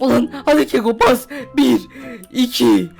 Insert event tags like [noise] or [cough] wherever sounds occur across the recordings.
Ulan hadi Keko bas. 1, 2,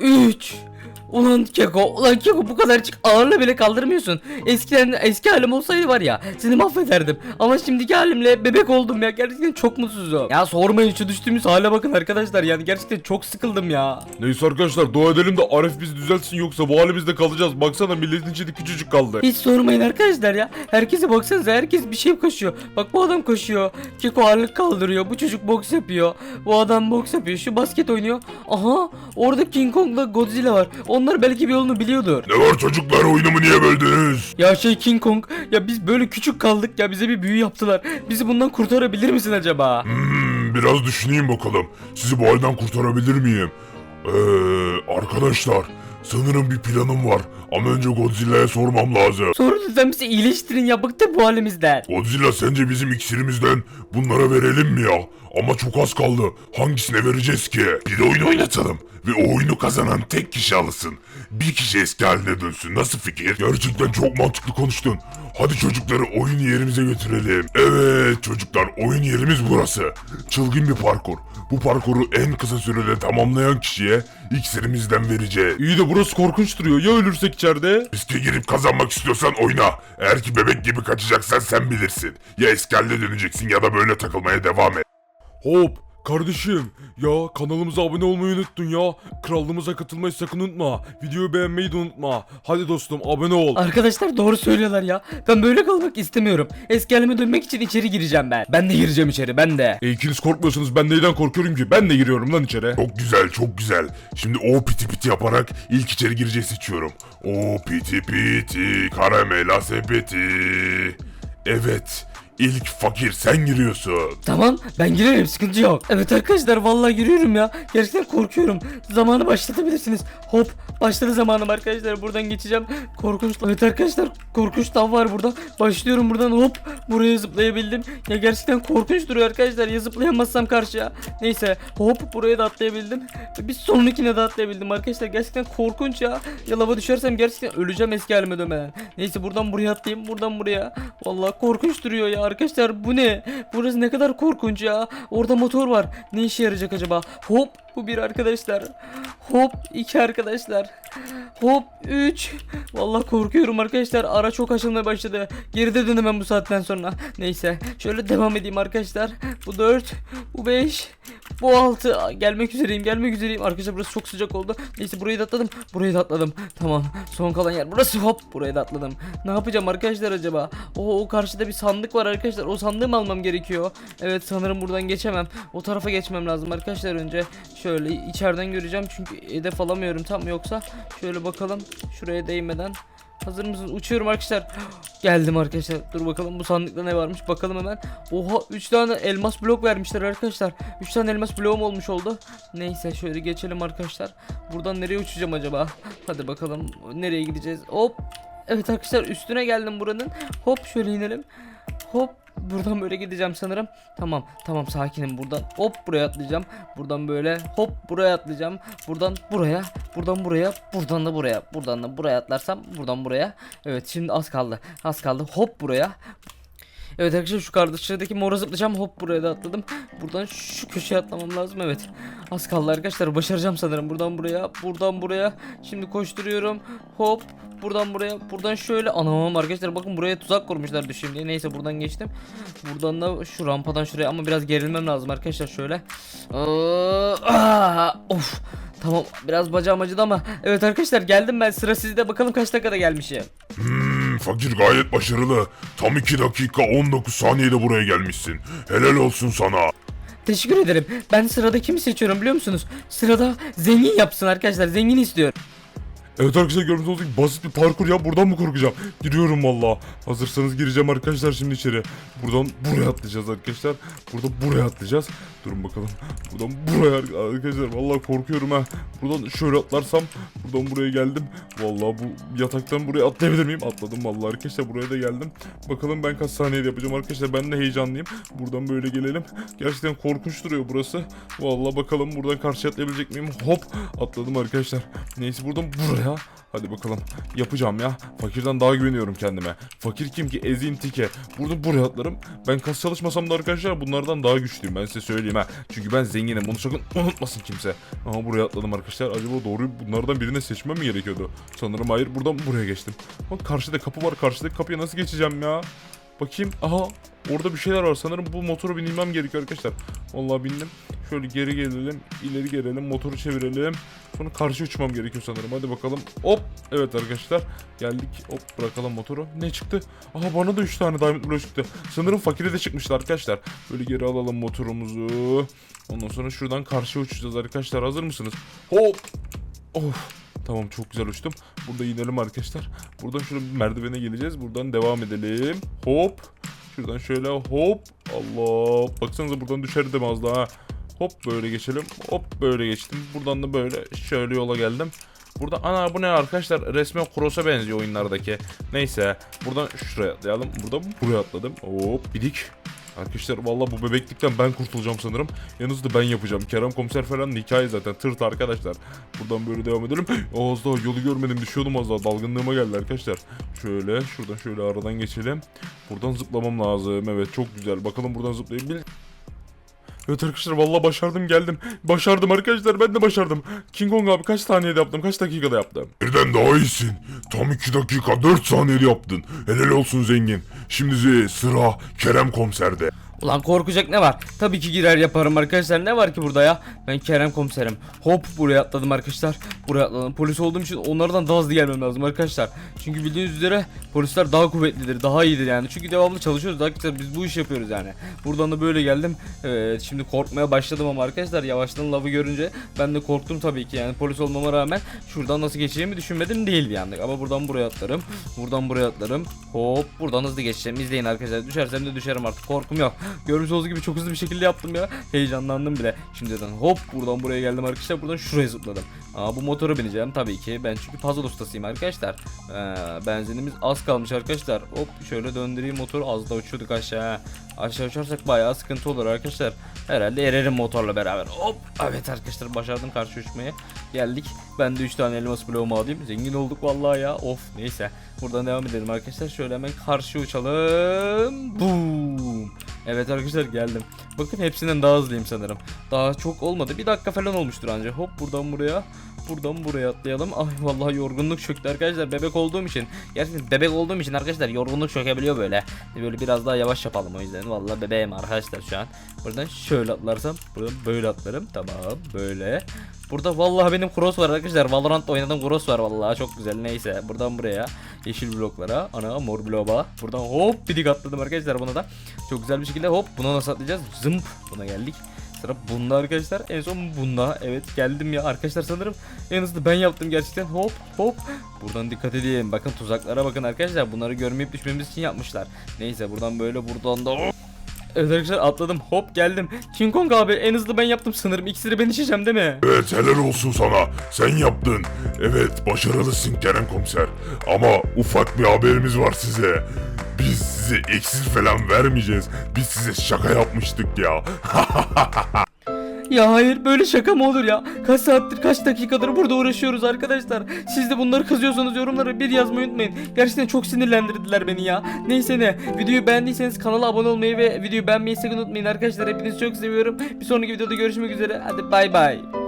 3. Ulan Keko, ulan Keko bu kadar çık ağırla bile kaldırmıyorsun. Eskiden eski halim olsaydı var ya seni mahvederdim. Ama şimdiki halimle bebek oldum ya. Gerçekten çok mutsuzum. Ya sormayın şu düştüğümüz hale bakın arkadaşlar. Yani gerçekten çok sıkıldım ya. Neyse arkadaşlar dua edelim de Arif bizi düzeltsin yoksa bu halimizde kalacağız. Baksana milletin içinde küçücük kaldı. Hiç sormayın arkadaşlar ya. Herkese baksanıza herkes bir şey koşuyor. Bak bu adam koşuyor. Keko ağırlık kaldırıyor. Bu çocuk boks yapıyor. Bu adam boks yapıyor. Şu basket oynuyor. Aha orada King Kong'la Godzilla var. Onlar belki bir yolunu biliyordur. Ne var çocuklar oyunumu niye böldünüz? Ya şey King Kong ya biz böyle küçük kaldık ya bize bir büyü yaptılar. Bizi bundan kurtarabilir misin acaba? Hmm, biraz düşüneyim bakalım. Sizi bu halden kurtarabilir miyim? Eee arkadaşlar sanırım bir planım var. Ama önce Godzilla'ya sormam lazım. Sonra lütfen bizi iyileştirin ya bıktık bu halimizden. Godzilla sence bizim iksirimizden bunlara verelim mi ya? Ama çok az kaldı. Hangisine vereceğiz ki? Bir oyun oynatalım. Ve o oyunu kazanan tek kişi alsın. Bir kişi eski haline dönsün. Nasıl fikir? Gerçekten çok mantıklı konuştun. Hadi çocukları oyun yerimize götürelim. Evet çocuklar oyun yerimiz burası. Çılgın bir parkur. Bu parkuru en kısa sürede tamamlayan kişiye iksirimizden vereceğiz. İyi de burası korkunç duruyor. Ya ölürsek içeride? Riske girip kazanmak istiyorsan oyna. Eğer ki bebek gibi kaçacaksan sen bilirsin. Ya haline döneceksin ya da böyle takılmaya devam et. Hop kardeşim ya kanalımıza abone olmayı unuttun ya. Krallığımıza katılmayı sakın unutma. Videoyu beğenmeyi de unutma. Hadi dostum abone ol. Arkadaşlar doğru söylüyorlar ya. Ben böyle kalmak istemiyorum. Eski halime dönmek için içeri gireceğim ben. Ben de gireceğim içeri ben de. E ikiniz korkmuyorsunuz ben neyden korkuyorum ki? Ben de giriyorum lan içeri. Çok güzel çok güzel. Şimdi o piti piti yaparak ilk içeri gireceği seçiyorum. O piti piti karamela sepeti. Evet ilk fakir sen giriyorsun. Tamam ben girerim sıkıntı yok. Evet arkadaşlar vallahi giriyorum ya. Gerçekten korkuyorum. Zamanı başlatabilirsiniz. Hop başladı zamanım arkadaşlar. Buradan geçeceğim. Korkunç. Evet arkadaşlar korkunç tav var burada. Başlıyorum buradan hop. Buraya zıplayabildim. Ya gerçekten korkunç duruyor arkadaşlar. Ya zıplayamazsam karşıya. Neyse hop buraya da atlayabildim. Bir sonrakine de atlayabildim arkadaşlar. Gerçekten korkunç ya. Ya lava düşersem gerçekten öleceğim eski halime dönmeden. Neyse buradan buraya atlayayım. Buradan buraya. Vallahi korkunç duruyor ya arkadaşlar. Bu ne? Burası ne kadar korkunç ya. Orada motor var. Ne işe yarayacak acaba? Hop bu bir arkadaşlar. Hop iki arkadaşlar. Hop 3. Vallahi korkuyorum arkadaşlar. Ara çok açılmaya başladı. Geride dönemem bu saatten sonra. Neyse şöyle devam edeyim arkadaşlar. Bu 4. Bu 5. Bu 6. Gelmek üzereyim. Gelmek üzereyim. Arkadaşlar burası çok sıcak oldu. Neyse burayı da atladım. Burayı da atladım. Tamam. Son kalan yer burası. Hop burayı da atladım. Ne yapacağım arkadaşlar acaba? O, o karşıda bir sandık var arkadaşlar. O sandığı mı almam gerekiyor? Evet sanırım buradan geçemem. O tarafa geçmem lazım arkadaşlar önce. Şöyle içeriden göreceğim çünkü hedef alamıyorum tam yoksa şöyle bakalım şuraya değmeden Hazır mısınız? Uçuyorum arkadaşlar. [gasps] Geldim arkadaşlar. Dur bakalım bu sandıkta ne varmış. Bakalım hemen. Oha 3 tane elmas blok vermişler arkadaşlar. 3 tane elmas bloğum olmuş oldu. Neyse şöyle geçelim arkadaşlar. Buradan nereye uçacağım acaba? [gasps] Hadi bakalım nereye gideceğiz? Hop. Evet arkadaşlar üstüne geldim buranın. Hop şöyle inelim. Hop Buradan böyle gideceğim sanırım. Tamam tamam sakinim buradan hop buraya atlayacağım. Buradan böyle hop buraya atlayacağım. Buradan buraya buradan buraya buradan da buraya buradan da buraya atlarsam buradan buraya. Evet şimdi az kaldı az kaldı hop buraya. Evet arkadaşlar şu kardeşlerdeki mora zıplayacağım hop buraya da atladım. Buradan şu köşeye atlamam lazım evet. Az kaldı arkadaşlar başaracağım sanırım buradan buraya buradan buraya. Şimdi koşturuyorum hop buradan buraya buradan şöyle anamam arkadaşlar bakın buraya tuzak kurmuşlar düşeyim diye. Neyse buradan geçtim. Buradan da şu rampadan şuraya ama biraz gerilmem lazım arkadaşlar şöyle. Aa, ah, of Tamam biraz bacağım acıdı ama evet arkadaşlar geldim ben sıra sizde bakalım kaç dakikada gelmişim. Hmm, fakir gayet başarılı. Tam 2 dakika 19 saniyede buraya gelmişsin. Helal olsun sana. Teşekkür ederim. Ben sırada kimi seçiyorum biliyor musunuz? Sırada zengin yapsın arkadaşlar. Zengin istiyorum. Evet arkadaşlar görmüş gibi basit bir parkur ya buradan mı korkacağım? Giriyorum valla. Hazırsanız gireceğim arkadaşlar şimdi içeri. Buradan buraya atlayacağız arkadaşlar. Burada buraya atlayacağız. Durun bakalım. Buradan buraya ar- arkadaşlar valla korkuyorum ha. Buradan şöyle atlarsam buradan buraya geldim. Valla bu yataktan buraya atlayabilir miyim? Atladım valla arkadaşlar buraya da geldim. Bakalım ben kaç saniyede yapacağım arkadaşlar ben de heyecanlıyım. Buradan böyle gelelim. Gerçekten korkunç duruyor burası. Valla bakalım buradan karşı atlayabilecek miyim? Hop atladım arkadaşlar. Neyse buradan buraya ya. Hadi bakalım. Yapacağım ya. Fakirden daha güveniyorum kendime. Fakir kim ki? Ezin tike. Burada buraya atlarım. Ben kas çalışmasam da arkadaşlar bunlardan daha güçlüyüm. Ben size söyleyeyim ha. Çünkü ben zenginim. Bunu sakın unutmasın kimse. Aha buraya atladım arkadaşlar. Acaba doğru bunlardan birine seçmem mi gerekiyordu? Sanırım hayır. Buradan buraya geçtim. Bak karşıda kapı var. Karşıdaki kapıya nasıl geçeceğim ya? Bakayım. Aha. Orada bir şeyler var. Sanırım bu motoru binmem gerekiyor arkadaşlar. Vallahi bindim. Şöyle geri gelelim. ileri gelelim. Motoru çevirelim. Sonra karşı uçmam gerekiyor sanırım. Hadi bakalım. Hop. Evet arkadaşlar. Geldik. Hop bırakalım motoru. Ne çıktı? Aha bana da 3 tane diamond block çıktı. Sanırım fakire de çıkmıştı arkadaşlar. Böyle geri alalım motorumuzu. Ondan sonra şuradan karşıya uçacağız arkadaşlar. Hazır mısınız? Hop. Of. Tamam çok güzel uçtum. Burada inelim arkadaşlar. Buradan şöyle bir merdivene geleceğiz. Buradan devam edelim. Hop. Şuradan şöyle hop. Allah. Baksanıza buradan düşerdim az daha. Hop böyle geçelim. Hop böyle geçtim. Buradan da böyle şöyle yola geldim. Burada ana bu ne arkadaşlar resmen Cross'a benziyor oyunlardaki. Neyse buradan şuraya atlayalım. Buradan buraya atladım. Hop bidik. Arkadaşlar valla bu bebeklikten ben kurtulacağım sanırım. Yalnız da ben yapacağım. Kerem komiser falan hikaye zaten tırt arkadaşlar. Buradan böyle devam edelim. [gasps] Az daha yolu görmedim düşüyordum az daha dalgınlığıma geldi arkadaşlar. Şöyle şuradan şöyle aradan geçelim. Buradan zıplamam lazım. Evet çok güzel. Bakalım buradan zıplayabil. Evet arkadaşlar valla başardım geldim. Başardım arkadaşlar ben de başardım. King Kong abi kaç saniyede yaptım? Kaç dakikada yaptım? Birden daha iyisin. Tam 2 dakika 4 saniyede yaptın. Helal olsun zengin. Şimdi sıra Kerem komiserde. Ulan korkacak ne var? Tabii ki girer yaparım arkadaşlar. Ne var ki burada ya? Ben Kerem komiserim. Hop buraya atladım arkadaşlar. Buraya atladım. Polis olduğum için onlardan daha hızlı gelmem lazım arkadaşlar. Çünkü bildiğiniz üzere polisler daha kuvvetlidir, daha iyidir yani. Çünkü devamlı çalışıyoruz arkadaşlar. Biz bu işi yapıyoruz yani. Buradan da böyle geldim. Evet, şimdi korkmaya başladım ama arkadaşlar yavaştan lavı görünce ben de korktum tabii ki yani polis olmama rağmen şuradan nasıl geçeceğimi düşünmedim değil bir anda. Ama buradan buraya atlarım. Buradan buraya atlarım. Hop buradan hızlı geçeceğim. İzleyin arkadaşlar. Düşersem de düşerim artık. Korkum yok. Görmüş olduğunuz gibi çok hızlı bir şekilde yaptım ya. Heyecanlandım bile. Şimdiden hop buradan buraya geldim arkadaşlar. Buradan şuraya zıpladım. Aa, bu motoru bineceğim tabii ki. Ben çünkü puzzle ustasıyım arkadaşlar. Ee, benzinimiz az kalmış arkadaşlar. Hop şöyle döndüreyim motoru. Az da uçuyorduk aşağı. Aşağı uçarsak bayağı sıkıntı olur arkadaşlar. Herhalde ererim motorla beraber. Hop. Evet arkadaşlar başardım karşı uçmayı. Geldik. Ben de 3 tane elmas bloğumu alayım. Zengin olduk vallahi ya. Of neyse. Buradan devam edelim arkadaşlar. Şöyle hemen karşı uçalım. Evet arkadaşlar geldim. Bakın hepsinden daha hızlıyım sanırım. Daha çok olmadı. Bir dakika falan olmuştur anca. Hop buradan buraya. Buradan buraya atlayalım. Ay vallahi yorgunluk çöktü arkadaşlar. Bebek olduğum için. Gerçekten bebek olduğum için arkadaşlar yorgunluk çökebiliyor böyle. Böyle biraz daha yavaş yapalım o yüzden. Vallahi bebeğim arkadaşlar şu an. Buradan şöyle atlarsam. Buradan böyle atlarım. Tamam böyle. Burada vallahi benim cross var arkadaşlar. Valorant'ta oynadığım cross var vallahi çok güzel. Neyse buradan buraya yeşil bloklara, ana mor bloğa. Buradan hop bir dik atladım arkadaşlar buna da. Çok güzel bir şekilde hop buna nasıl atlayacağız? Zımp buna geldik. Sıra bunda arkadaşlar. En son bunda. Evet geldim ya arkadaşlar sanırım en hızlı ben yaptım gerçekten. Hop hop. Buradan dikkat edeyim. Bakın tuzaklara bakın arkadaşlar. Bunları görmeyip düşmemiz için yapmışlar. Neyse buradan böyle buradan da. Evet arkadaşlar atladım. Hop geldim. King Kong abi en hızlı ben yaptım sanırım. İksiri ben içeceğim değil mi? Evet helal olsun sana. Sen yaptın. Evet başarılısın Kerem komiser. Ama ufak bir haberimiz var size. Biz size eksik falan vermeyeceğiz. Biz size şaka yapmıştık ya. Ya hayır böyle şaka mı olur ya? Kaç saattir kaç dakikadır burada uğraşıyoruz arkadaşlar. Siz de bunları kızıyorsanız yorumlara bir yazmayı unutmayın. Gerçekten çok sinirlendirdiler beni ya. Neyse ne videoyu beğendiyseniz kanala abone olmayı ve videoyu beğenmeyi sakın unutmayın arkadaşlar. Hepinizi çok seviyorum. Bir sonraki videoda görüşmek üzere. Hadi bay bay.